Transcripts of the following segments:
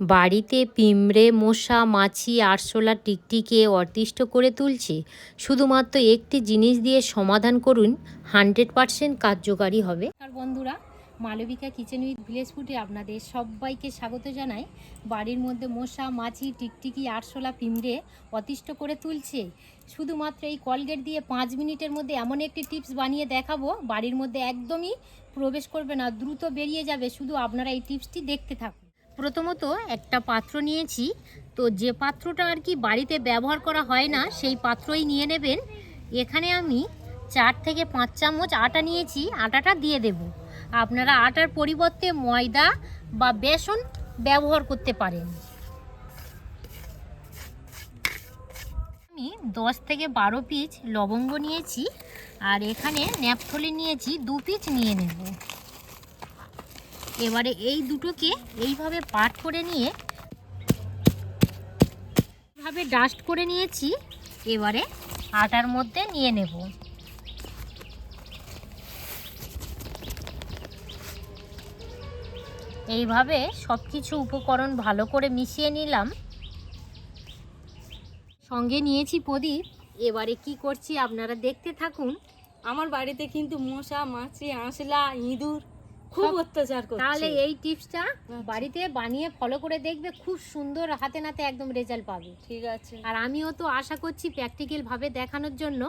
বাড়িতে পিঁমড়ে, মশা, মাছি, আরশোলা, টিকটিকে অতিষ্ঠ করে তুলছে। শুধুমাত্র একটি জিনিস দিয়ে সমাধান করুন, হান্ড্রেড পারসেন্ট কার্যকারী হবে। আর বন্ধুরা, মালবিকা কিচেন উইথ ভিলেজ ফুডে আপনাদের সবাইকে স্বাগত জানাই। বাড়ির মধ্যে মশা, মাছি, টিকটিকি, আরশোলা, পিঁমড়ে অতিষ্ঠ করে তুলছে। শুধুমাত্র এই কলগেট দিয়ে পাঁচ মিনিটের মধ্যে এমন একটি টিপস বানিয়ে দেখাবো। বাড়ির মধ্যে একদমই প্রবেশ করবে না, দ্রুত বেরিয়ে যাবে। শুধু আপনারা এই টিপসটি দেখতে থাকুন। প্রথমত একটা পাত্র নিয়েছি। তো যে পাত্রটা আর কি বাড়িতে ব্যবহার করা হয় না, সেই পাত্রই নিয়ে নেবেন। এখানে আমি চার থেকে পাঁচ চামচ আটা নিয়েছি, আটাটা দিয়ে দেব। আপনারা আটার পরিবর্তে ময়দা বা বেসন ব্যবহার করতে পারেন। আমি দশ থেকে বারো পিস লবঙ্গ নিয়েছি, আর এখানে ন্যাপথলি নিয়েছি, দু পিস নিয়ে নেব। এবারে এই দুটোকে এইভাবে পাট করে নিয়ে ভাবে ডাস্ট করে নিয়েছি, এবারে আটার মধ্যে নিয়ে নেব। এইভাবে সব কিছু উপকরণ ভালো করে মিশিয়ে নিলাম। সঙ্গে নিয়েছি প্রদীপ। এবারে কি করছি আপনারা দেখতে থাকুন। আমার বাড়িতে কিন্তু মশা, মাছি, আঁশলা, ইঁদুর খুব অত্যাচার করছে। তাহলে এই টিপসটা বাড়িতে বানিয়ে ফলো করে দেখবে খুব সুন্দর হাতে নাতে একদম রেজাল্ট পাবে। ঠিক আছে। আর আমিও তো আশা করছি প্র্যাকটিক্যাল ভাবে দেখানোর জন্য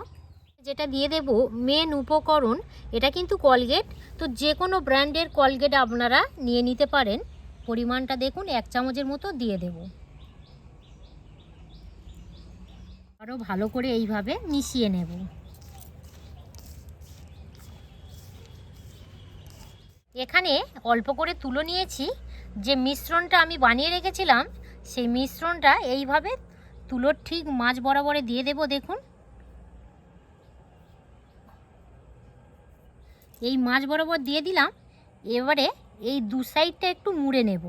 যেটা দিয়ে দেব মেন উপকরণ এটা কিন্তু কলগেট তো যে কোনো ব্র্যান্ডের কলগেট আপনারা নিয়ে নিতে পারেন। পরিমাণটা দেখুন এক চামচের মতো দিয়ে দেব। আরও ভালো করে এইভাবে মিশিয়ে নেব। এখানে অল্প করে তুলো নিয়েছি। যে মিশ্রণটা আমি বানিয়ে রেখেছিলাম, সেই মিশ্রণটা এইভাবে তুলোর ঠিক মাছ বরাবরে দিয়ে দেব, দেখুন। এই মাছ বরাবর দিয়ে দিলাম, এবারে এই দু সাইডটা একটু মুড়ে নেব।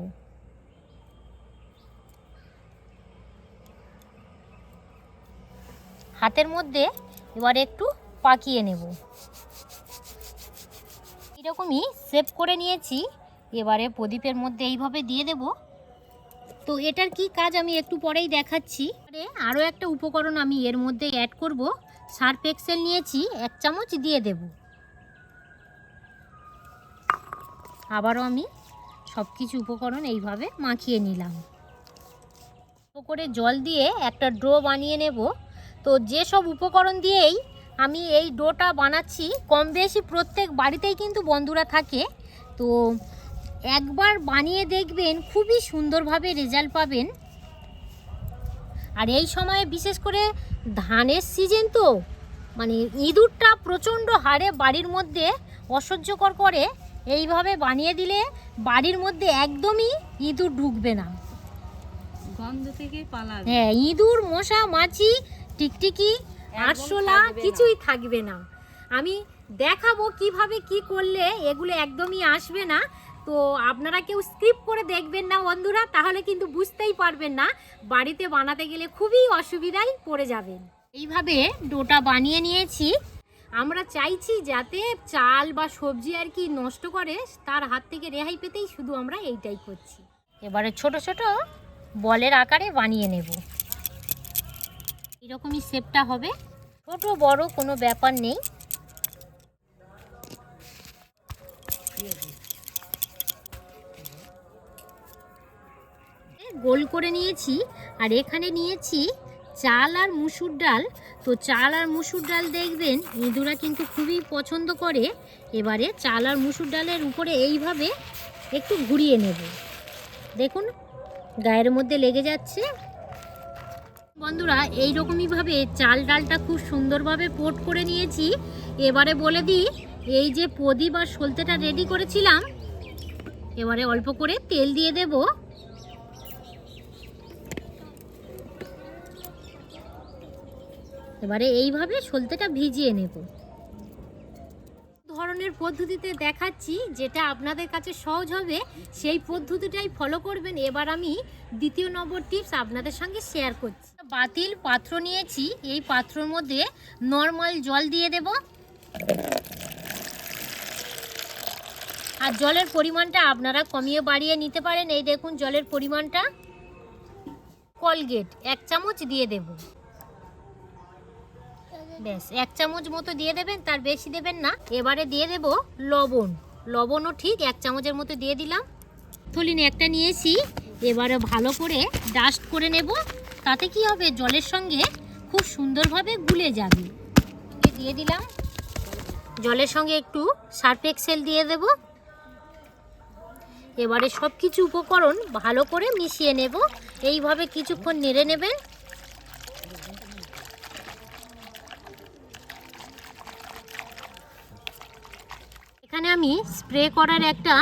হাতের মধ্যে এবারে একটু পাকিয়ে নেব। এরকমই সেভ করে নিয়েছি। এবারে প্রদীপের মধ্যে এইভাবে দিয়ে দেব। তো এটার কি কাজ আমি একটু পরেই দেখাচ্ছি। আরও একটা উপকরণ আমি এর মধ্যে অ্যাড করব। সার্ফ এক্সেল নিয়েছি, এক চামচ দিয়ে দেব। আবারও আমি সব কিছু উপকরণ এইভাবে মাখিয়ে নিলাম। অল্প করে জল দিয়ে একটা ড্রো বানিয়ে নেব। তো যেসব উপকরণ দিয়েই আমি এই ডোটা বানাচ্ছি। কম বেশি প্রত্যেক বাড়িতেই কিন্তু বন্ধুরা থাকে। তো একবার বানিয়ে দেখবেন খুবই সুন্দরভাবে রেজাল্ট পাবেন। আর এই সময়ে বিশেষ করে ধানের সিজন তো মানে ইঁদুরটা প্রচণ্ড হারে বাড়ির মধ্যে অসহ্যকর করে। এইভাবে বানিয়ে দিলে বাড়ির মধ্যে একদমই ইঁদুর ঢুকবে না। গন্ধ থেকে পালাবে হ্যাঁ ইঁদুর মশা মাছি টিকটিকি আরশোলা কিছুই থাকবে না। আমি দেখাবো কীভাবে কি করলে এগুলো একদমই আসবে না। তো আপনারা কেউ স্কিপ করে দেখবেন না বন্ধুরা তাহলে কিন্তু বুঝতেই পারবেন না। বাড়িতে বানাতে গেলে খুবই অসুবিধায় পড়ে যাবেন। এইভাবে ডোটা বানিয়ে নিয়েছি। আমরা চাইছি যাতে চাল বা সবজি আর কি নষ্ট করে তার হাত থেকে রেহাই পেতেই শুধু আমরা এইটাই করছি। এবারে ছোট ছোট বলের আকারে বানিয়ে নেব। এরকমই শেপটা হবে। ছোট বড় কোনো ব্যাপার নেই। গোল করে নিয়েছি আর এখানে নিয়েছি চাল আর মুসুর ডাল। তো চাল আর মুসুর ডাল দেখবেন ইঁদুরা কিন্তু খুবই পছন্দ করে। এবারে চাল আর মুসুর ডালের উপরে এইভাবে একটু ঘুরিয়ে নেব। দেখুন গায়ের মধ্যে লেগে যাচ্ছে। বন্ধুরা এইরকমইভাবে চাল ডালটা খুব সুন্দরভাবে পোট করে নিয়েছি। এবারে বলে দিই, এই যে প্রদীপ আর সলতেটা রেডি করেছিলাম, এবারে অল্প করে তেল দিয়ে দেব। এবারে এইভাবে সলতেটা ভিজিয়ে নেব। ধরনের পদ্ধতিতে দেখাচ্ছি, যেটা আপনাদের কাছে সহজ হবে, সেই পদ্ধতিটাই ফলো করবেন। এবার আমি দ্বিতীয় নম্বর টিপস আপনাদের সঙ্গে শেয়ার করছি। বাতিল পাত্র নিয়েছি, এই পাত্রর মধ্যে নর্মাল জল দিয়ে দেব। আর জলের পরিমাণটা আপনারা কমিয়ে বাড়িয়ে নিতে পারেন। এই দেখুন, জলের পরিমাণটা। কলগেট এক চামচ দিয়ে দেব। ব্যাস, এক চামচ মতো দিয়ে দেবেন, তার বেশি দেবেন না। এবারে দিয়ে দেব লবণ। লবণও ঠিক, এক চামচের মতো দিয়ে দিলাম। থলিন একটা নিয়েছি। এবারে ভালো করে ডাস্ট করে নেব। তাতে কি হবে, জলের সঙ্গে খুব সুন্দরভাবে গুলে যাবে। দিয়ে দিলাম। জলের সঙ্গে একটু সার্ফ এক্সেল দিয়ে দেব। এবারে সব কিছু উপকরণ ভালো করে মিশিয়ে নেব। এইভাবে কিছুক্ষণ নেড়ে নেবেন। এখানে আমি স্প্রে করার একটা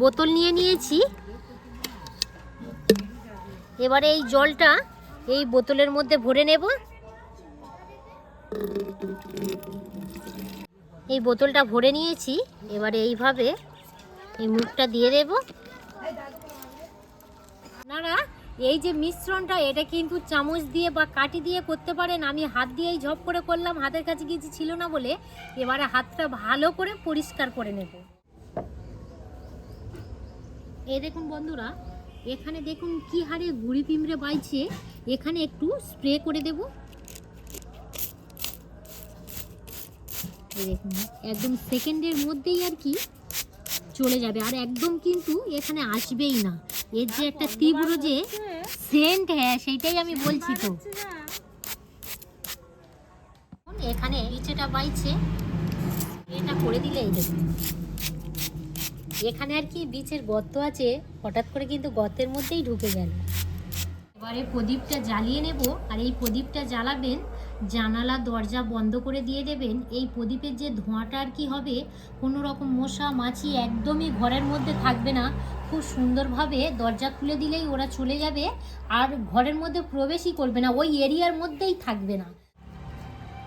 বোতল নিয়ে নিয়েছি। এবারে এই জলটা এই বোতলের মধ্যে ভরে নেব। এই বোতলটা ভরে নিয়েছি। এবারে এইভাবে এই মুখটা দিয়ে দেব। আপনারা এই যে মিশ্রণটা, এটা কিন্তু চামচ দিয়ে বা কাঠি দিয়ে করতে পারেন। আমি হাত দিয়েই ঝপ করে করলাম, হাতের কাছে কিছু ছিল না বলে এবারে হাতটা ভালো করে পরিষ্কার করে নেব। এই দেখুন বন্ধুরা, এখানে দেখুন কি হারে গুড়ি পিমড়ে বাইছে। এখানে একটু স্প্রে করে দেব। দেখুন, একদম সেকেন্ডের মধ্যেই আর কি চলে যাবে। আর একদম কিন্তু এখানে আসবেই না। এর যে একটা তীব্র যে সেন্ট হ্যাঁ সেইটাই আমি বলছি তো। এখানে নিচেটা বাইছে, এটা করে দিলে এই দেখুন এখানে আর কি বিচের গর্ত আছে, হঠাৎ করে কিন্তু গর্তের মধ্যেই ঢুকে গেল। এবারে প্রদীপটা জ্বালিয়ে নেব, আর এই প্রদীপটা জ্বালাবেন জানালা দরজা বন্ধ করে দিয়ে দেবেন। এই প্রদীপের যে ধোঁয়াটা আর কি হবে কোনো রকম মশা মাছি একদমই ঘরের মধ্যে থাকবে না। খুব সুন্দরভাবে দরজা খুলে দিলেই ওরা চলে যাবে আর ঘরের মধ্যে প্রবেশই করবে না, ওই এরিয়ার মধ্যেই থাকবে না।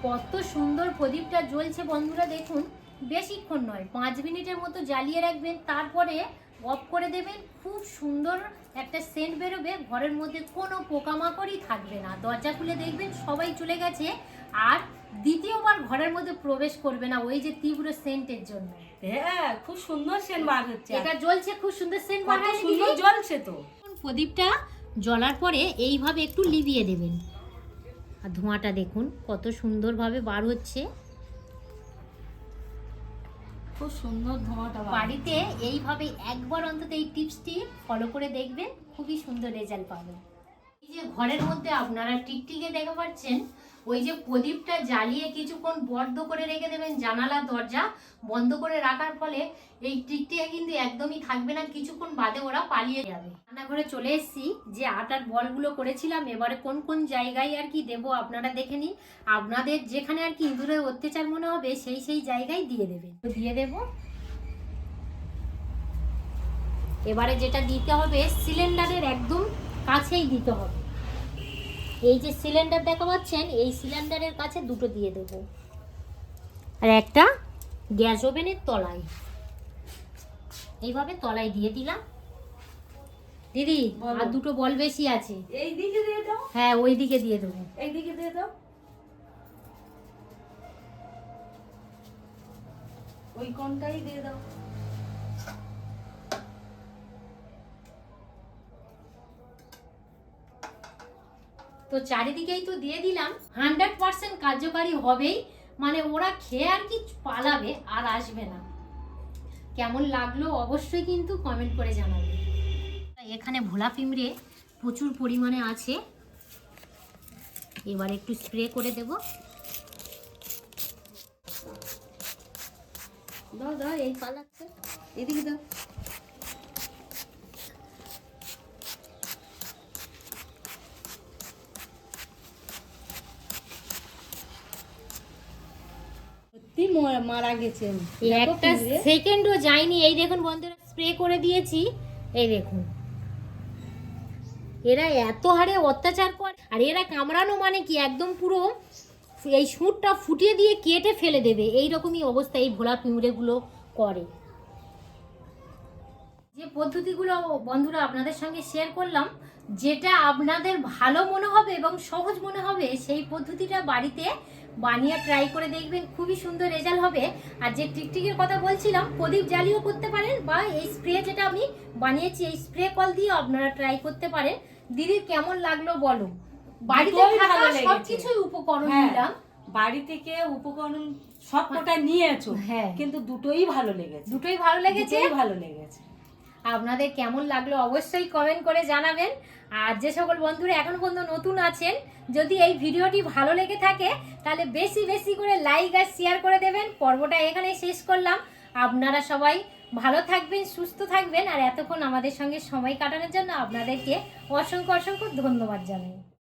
কত সুন্দর প্রদীপটা জ্বলছে বন্ধুরা, দেখুন। বেশিক্ষণ নয়, পাঁচ মিনিটের মতো জ্বালিয়ে রাখবেন, তারপরে অফ করে দেবেন। খুব সুন্দর একটা সেন্ট বেরোবে ঘরের মধ্যে কোনো পোকামাকড়ই থাকবে না। দরজা খুলে দেখবেন সবাই চলে গেছে আর দ্বিতীয়বার ঘরের মধ্যে প্রবেশ করবে না ওই যে তীব্র সেন্টের জন্য। হ্যাঁ খুব সুন্দর সেন বার হচ্ছে। এটা জ্বলছে খুব সুন্দর সেন্ট কত সুন্দর জ্বলছে তো। প্রদীপটা জ্বলার পরে এইভাবে একটু লিভিয়ে দেবেন। আর ধোঁয়াটা দেখুন কত সুন্দরভাবে বার হচ্ছে। খুব সুন্দর ধোঁয়াটা বাড়িতে এইভাবে একবার অন্তত এই টিপসটি ফলো করে দেখবেন, খুবই সুন্দর রেজাল্ট পাবেন। এই যে ঘরের মধ্যে আপনারা টিকটিকে দেখা পাচ্ছেন ওই যে প্রদীপটা জ্বালিয়ে কিছুক্ষণ বদ্ধ করে রেখে দেবেন জানালা, দরজা বন্ধ করে রাখার ফলে এই টিকটিকে কিন্তু একদমই থাকবে না। কিছুক্ষণ বাদে ওরা পালিয়ে যাবে। রান্নাঘরে চলে এসেছি যে আটার বলগুলো করেছিলাম। এবারে কোন কোন জায়গায় আর কি দেবো আপনারা দেখে নিন। আপনাদের যেখানে আর কি ইঁদুরের অত্যাচার মনে হবে সেই সেই জায়গায় দিয়ে দেবেন। দিয়ে দেবো। এবারে যেটা দিতে হবে সিলিন্ডারের একদম কাছেই দিতে হবে। এই যে সিলিন্ডার দেখা পাচ্ছেন এই সিলিন্ডারের কাছে দুটো দিয়ে দেবো। আর একটা গ্যাস ওভেনের তলায়। এইভাবে তলায় দিয়ে দিলাম। দিদি আর দুটো বল বেশি আছে। এই দিকে দিয়ে দাও। হ্যাঁ ওই দিকে দিয়ে দেবো। এই দিকে দিয়ে দাও। ওই কোনটাই দিয়ে দাও। তো চারিদিকেই তো দিয়ে দিলাম। হান্ড্রেড পার্সেন্ট কার্যকারী হবেই মানে ওরা খেয়ে আর কি পালাবে, আর আসবে না। কেমন লাগল অবশ্যই কিন্তু কমেন্ট করে জানাবে। এখানে ভোলা পিমড়ে প্রচুর পরিমাণে আছে। এবার একটু স্প্রে করে দেব। দাও দাও, এই পালাচ্ছে। এদিকে দাও। মারা গেছেন। একটা সেকেন্ডও যায়নি। এই দেখুন বন্ধুরা স্প্রে করে দিয়েছি। এই দেখুন। এরা এত হারে অত্যাচার করে। আর এরা কামড়ানো মানে কি? একদম পুরো এই সুঁটটা ফুটিয়ে দিয়ে কেটে ফেলে দেবে। এই রকমই অবস্থা এই ভোলা পিঁমড়েগুলো করে। যে পদ্ধতিগুলো বন্ধুরা আপনাদের সঙ্গে শেয়ার করলাম যেটা আপনাদের ভালো মনে হবে এবং সহজ মনে হবে সেই পদ্ধতিটা বাড়িতে বানিয়ে ট্রাই করে দেখবেন খুবই সুন্দর রেজাল্ট হবে। আর যে টিকটিকির কথা বলছিলাম প্রদীপ জ্বালিয়েও করতে পারেন বা এই স্প্রে যেটা আমি বানিয়েছি এই স্প্রে কল দিয়ে আপনারা ট্রাই করতে পারেন। দিদি কেমন লাগল বলো? বাড়িতে দুটোই থাকা ভালো লেগেছে। সব কিছুই উপকরণ হ্যাঁ। নিলাম। বাড়ি থেকে উপকরণ সব কটা নিয়েছো হ্যাঁ। কিন্তু দুটোই ভালো লেগেছে। দুটোই ভালো লেগেছে। ভালো লেগেছে। আপনাদের কেমন লাগল অবশ্যই কমেন্ট করে জানাবেন। আর যে সকল বন্ধুরা এখন পর্যন্ত নতুন আছেন, যদি এই ভিডিওটি ভালো লেগে থাকে, তাহলে বেশি বেশি করে লাইক আর শেয়ার করে দেবেন। পর্বটা এখানে শেষ করলাম। আপনারা সবাই ভালো থাকবেন, সুস্থ থাকবেন, আর এতক্ষণ আমাদের সঙ্গে সময় কাটানোর জন্য আপনাদেরকে অসংখ্য অসংখ্য ধন্যবাদ জানাই।